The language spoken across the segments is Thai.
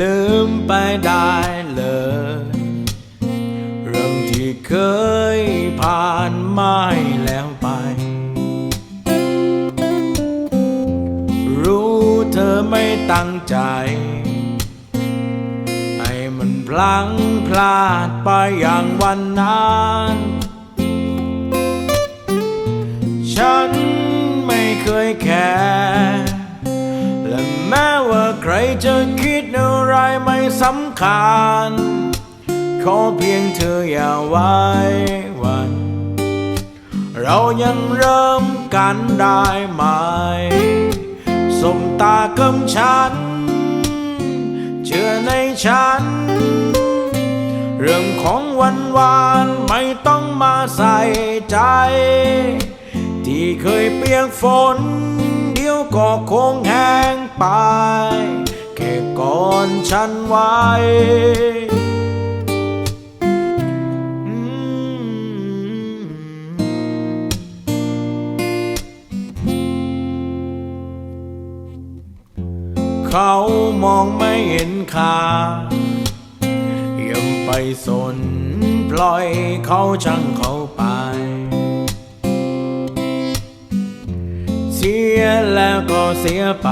ลืมไปได้เลย เรื่องที่เคยผ่านมาแล้วไป รู้เธอไม่ตั้งใจ ให้มันพลังพลาดไปอย่างวันนั้น แม้ว่าใครจะคิดอะไรไม่สำคัญ ขอเพียงเธออย่าไว้วัน เรายังเริ่มกันได้ไหมสมตากับฉัน เชื่อในฉัน เรื่องของวันวานไม่ต้องมาใส่ใจ ที่เคยเปียกฝน เดี๋ยวก็คงแห้ง ไป แค่ก่อนฉันไว้เขามองไม่เห็นค่ายังไปสน ปล่อยเขาช่างเขาไป เสียแล้วก็เสียไป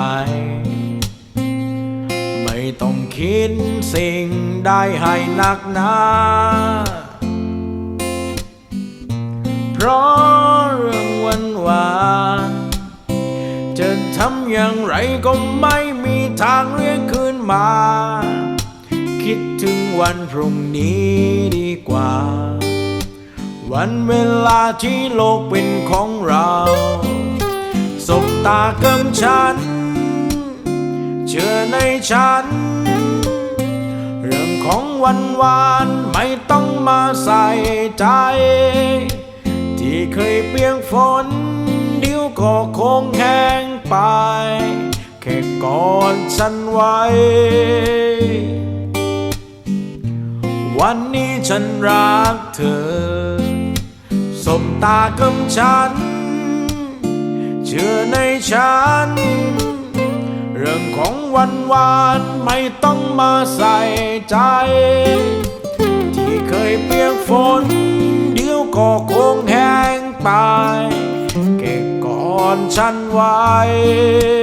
ไม่ต้องคิดสิ่งได้ให้หนักหนาเพราะเรื่องวันวานจะทำอย่างไรก็ไม่มีทางเรียกคืนมา คิดถึงวันพรุ่งนี้ดีกว่า วันเวลาที่โลกเป็นของเรา ตากับฉัน เชื่อในฉัน เรื่องของวันวานไม่ต้องมาใส่ใจ ที่เคยเปียกฝน เดี๋ยวก็คงแห้งไป แค่กอนฉันไว้ วันนี้ฉันรักเธอ สมตากับฉัน เชื่อในฉัน เรื่องของวันวานไม่ต้องมาใส่ใจ ที่เคยเปียกฝน เดี๋ยวก็คงแห้งไปเก็บก่อนฉันไว้